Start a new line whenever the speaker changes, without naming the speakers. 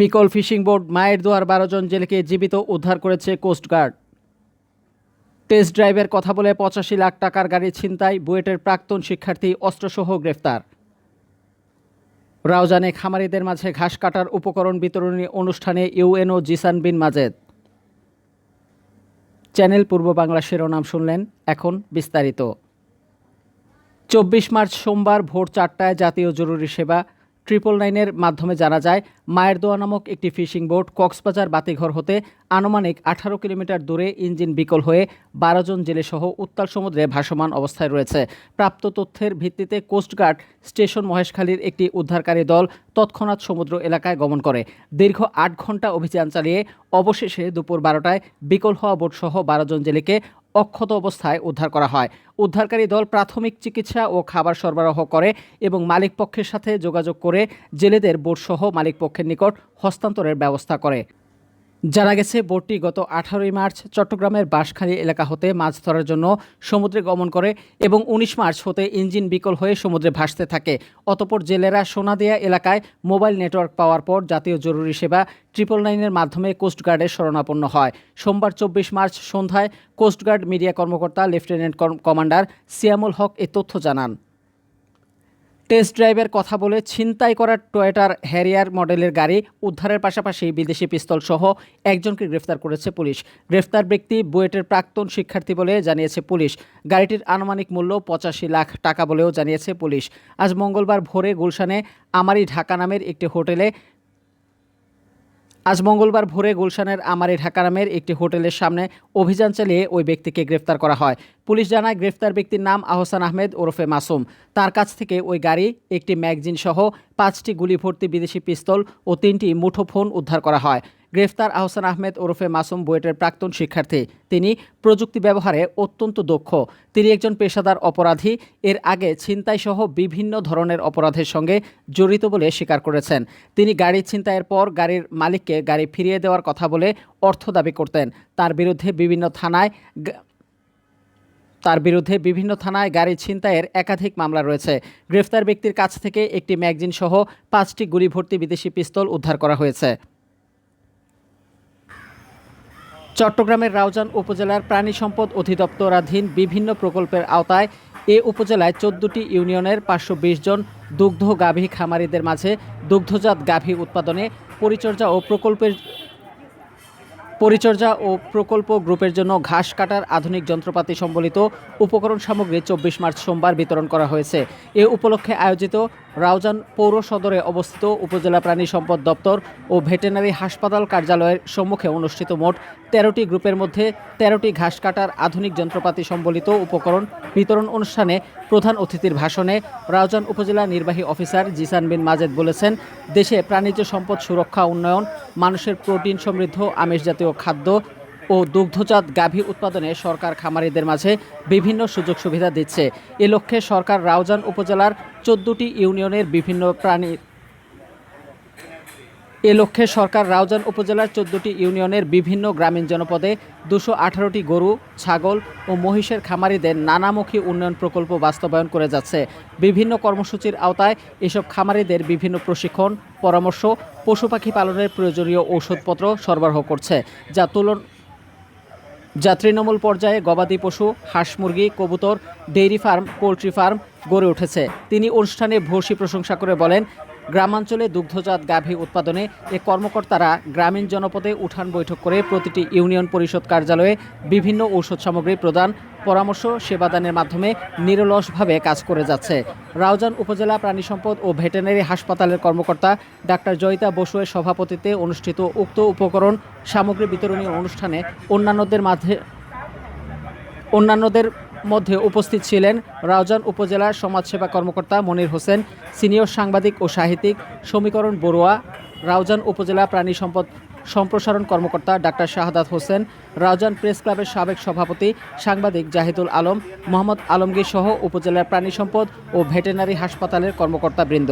বিকল fishing boat মায়ের দোয়ার বারো জন জেলেকে জীবিত উদ্ধার করেছে কোস্টগার্ড টেস্ট ড্রাইভের কথা বলে পঁচাশি লাখ টাকার গাড়ি ছিনতাই, বুয়েটের প্রাক্তন শিক্ষার্থী অস্ত্রসহ গ্রেফতার। রাউজানে খামারিদের মাঝে ঘাস কাটার উপকরণ বিতরণী অনুষ্ঠানে ইউএনও জিসান বিন মাজেদ। চ্যানেল পূর্ব বাংলা শিরোনাম শুনলেন এখন বিস্তারিত। চব্বিশ মার্চ সোমবার ভোর চারটায় জাতীয় জরুরি সেবা ট্রিপল নাইনের মাধ্যমে জানা যায়, মায়ের দোয়া নামক একটি ফিশিং বোট কক্সবাজার বাতিঘর হতে আনুমানিক আঠারো কিলোমিটার দূরে ইঞ্জিন বিকল হয়ে বারো জন জেলেসহ উত্তাল সমুদ্রে ভাসমান অবস্থায় রয়েছে। প্রাপ্ত তথ্যের ভিত্তিতে কোস্টগার্ড স্টেশন মহেশখালীর একটি উদ্ধারকারী দল তৎক্ষণাৎ সমুদ্র এলাকায় গমন করে। দীর্ঘ আট ঘণ্টা অভিযান চালিয়ে অবশেষে দুপুর বারোটায় বিকল হওয়া বোটসহ বারো জন জেলেকে অক্ষত অবস্থায় উদ্ধার করা হয়। উদ্ধারকারী দল প্রাথমিক চিকিৎসা ও খাবার সরবরাহ করে এবং মালিকপক্ষের সাথে যোগাযোগ করে জেলেদের বোটসহ মালিকপক্ষের নিকট হস্তান্তরের ব্যবস্থা করে। জানা গেছে, বোটটি গত আঠারোই মার্চ চট্টগ্রামের বাঁশখালী এলাকা হতে মাছ ধরার জন্য সমুদ্রে গমন করে এবং উনিশ মার্চ হতে ইঞ্জিন বিকল হয়ে সমুদ্রে ভাসতে থাকে। অতপর জেলেরা সোনাদিয়া এলাকায় মোবাইল নেটওয়ার্ক পাওয়ার পর জাতীয় জরুরি সেবা ট্রিপল নাইনের মাধ্যমে কোস্টগার্ডে শরণাপন্ন হয়। সোমবার চব্বিশ মার্চ সন্ধ্যায় কোস্টগার্ড মিডিয়া কর্মকর্তা লেফটেন্যান্ট কমান্ডার সিয়ামুল হক এ তথ্য জানান। টেস্ট ড্রাইভের কথা বলে ছিনতাই করা টয়েটার হ্যারিয়ার মডেলের গাড়ি উদ্ধারের পাশাপাশি বিদেশি পিস্তল সহ একজনকে গ্রেফতার করেছে পুলিশ। গ্রেফতার ব্যক্তি বুয়েটের প্রাক্তন শিক্ষার্থী বলে জানিয়েছে পুলিশ। গাড়িটির আনুমানিক মূল্য পঁচাশি লাখ টাকা বলেও জানিয়েছে পুলিশ। আজ মঙ্গলবার ভোরে গুলশানে আমারি ঢাকা নামের একটি হোটেলে আজ মঙ্গলবার ভোরে গুলশানের আমারি ঢাকা নামের একটি হোটেলের সামনে অভিযান চালিয়ে ওই ব্যক্তিকে গ্রেফতার করা হয়। পুলিশ জানায়, গ্রেফতার ব্যক্তির নাম আহসান আহমেদ ওরফে মাসুম। তার কাছ থেকে ওই গাড়ি, একটি ম্যাগজিন সহ পাঁচটি গুলি ভর্তি বিদেশি পিস্তল ও তিনটি মুঠোফোন উদ্ধার করা হয়। গ্রেফতার আহসান আহমেদ ওরফে মাসুম বুয়েটের প্রাক্তন শিক্ষার্থী। তিনি প্রযুক্তি ব্যবহারে অত্যন্ত দক্ষ। তিনি একজন পেশাদার অপরাধী। এর আগে ছিনতাই সহ বিভিন্ন ধরনের অপরাধের সঙ্গে জড়িত বলে স্বীকার করেছেন। তিনি গাড়ি ছিনতাইয়ের পর গাড়ির মালিককে গাড়ি ফিরিয়ে দেওয়ার কথা বলে অর্থ দাবি করতেন। তার বিরুদ্ধে বিভিন্ন থানায় তার বিরুদ্ধে বিভিন্ন থানায় গাড়ি ছিনতাইয়ের একাধিক মামলা রয়েছে। গ্রেফতার ব্যক্তির কাছ থেকে একটি ম্যাগজিন সহ পাঁচটি গুলি ভর্তি বিদেশি পিস্তল উদ্ধার করা হয়েছে। চট্টগ্রামের রাউজান উপজেলার প্রাণী সম্পদ অধিদপ্তরাধীন বিভিন্ন প্রকল্পের আওতায় এ উপজেলায় চোদ্দটি ইউনিয়নের পাঁচশো বিশ জন দুগ্ধ গাভী খামারিদের মাঝে দুগ্ধজাত গাভী উৎপাদনে পরিচর্যা ও প্রকল্পের পরিচর্যা ও প্রকল্প গ্রুপের জন্য ঘাস কাটার আধুনিক যন্ত্রপাতি সম্বলিত উপকরণ সামগ্রী চব্বিশ মার্চ সোমবার বিতরণ করা হয়েছে। এ উপলক্ষে আয়োজিত রাউজান পৌর সদরে অবস্থিত উপজেলা প্রাণী সম্পদ দপ্তর ও ভেটেরিনারি হাসপাতাল কার্যালয়ের সম্মুখে অনুষ্ঠিত মোট তেরোটি গ্রুপের মধ্যে তেরোটি ঘাস কাটার আধুনিক যন্ত্রপাতি সম্বলিত উপকরণ বিতরণ অনুষ্ঠানে প্রধান অতিথির ভাষণে রাউজান উপজেলা নির্বাহী অফিসার জিসান বিন মাজেদ বলেছেন, দেশে প্রাণীজ সম্পদ সুরক্ষা, উন্নয়ন, মানুষের প্রোটিন সমৃদ্ধ আমিষ জাতীয় খাদ্য ও দুগ্ধজাত গাভী উৎপাদনে সরকার খামারিদের মাঝে বিভিন্ন সুযোগ সুবিধা দিচ্ছে। এ লক্ষ্যে সরকার রাউজান উপজেলার চোদ্দটি ইউনিয়নের বিভিন্ন প্রাণীর এ লক্ষ্যে সরকার রাউজান উপজেলার চোদ্দটি ইউনিয়নের বিভিন্ন গ্রামীণ জনপদে দুশো আঠারোটি গরু, ছাগল ও মহিষের খামারিদের নানামুখী উন্নয়ন প্রকল্প বাস্তবায়ন করে যাচ্ছে। বিভিন্ন কর্মসূচির আওতায় এসব খামারিদের বিভিন্ন প্রশিক্ষণ, পরামর্শ, পশু পাখি পালনের প্রয়োজনীয় ঔষধপত্র সরবরাহ করছে, যা তুলন, যা তৃণমূল পর্যায়ে গবাদি পশু, হাঁস মুরগি, কবুতর, ডেইরি ফার্ম, পোলট্রি ফার্ম গড়ে উঠেছে। তিনি অনুষ্ঠানে ভূয়সী প্রশংসা করে বলেন গ্রামাঞ্চলে দুগ্ধজাত গাভী উৎপাদনে এ কর্মকর্তারা গ্রামীণ জনপদে উঠান বৈঠক করে প্রতিটি ইউনিয়ন পরিষদ কার্যালয়ে বিভিন্ন ঔষধ সামগ্রী প্রদান, পরামর্শ, সেবাদানের মাধ্যমে নিরলসভাবে কাজ করে যাচ্ছে। রাউজান উপজেলা প্রাণী সম্পদ ও ভেটেরিনারি হাসপাতালের কর্মকর্তা ডাক্তার জয়িতা বসুয়ের সভাপতিত্বে অনুষ্ঠিত উক্ত উপকরণ সামগ্রী বিতরণী অনুষ্ঠানে অন্যান্যদের মাঝে অন্যান্যদের মধ্যে উপস্থিত ছিলেন রাউজান উপজেলার সমাজসেবা কর্মকর্তা মনির হোসেন, সিনিয়র সাংবাদিক ও সাহিত্যিক সমীকরণ বড়ুয়া, রাউজান উপজেলা প্রাণী সম্পদ সম্প্রসারণ কর্মকর্তা ডাক্তার শাহাদাত হোসেন, রাউজান প্রেস ক্লাবের সাবেক সভাপতি সাংবাদিক জাহিদুল আলম, মোহাম্মদ আলমগীর সহ উপজেলার প্রাণী সম্পদ ও ভেটেরিনারি হাসপাতালের কর্মকর্তাবৃন্দ।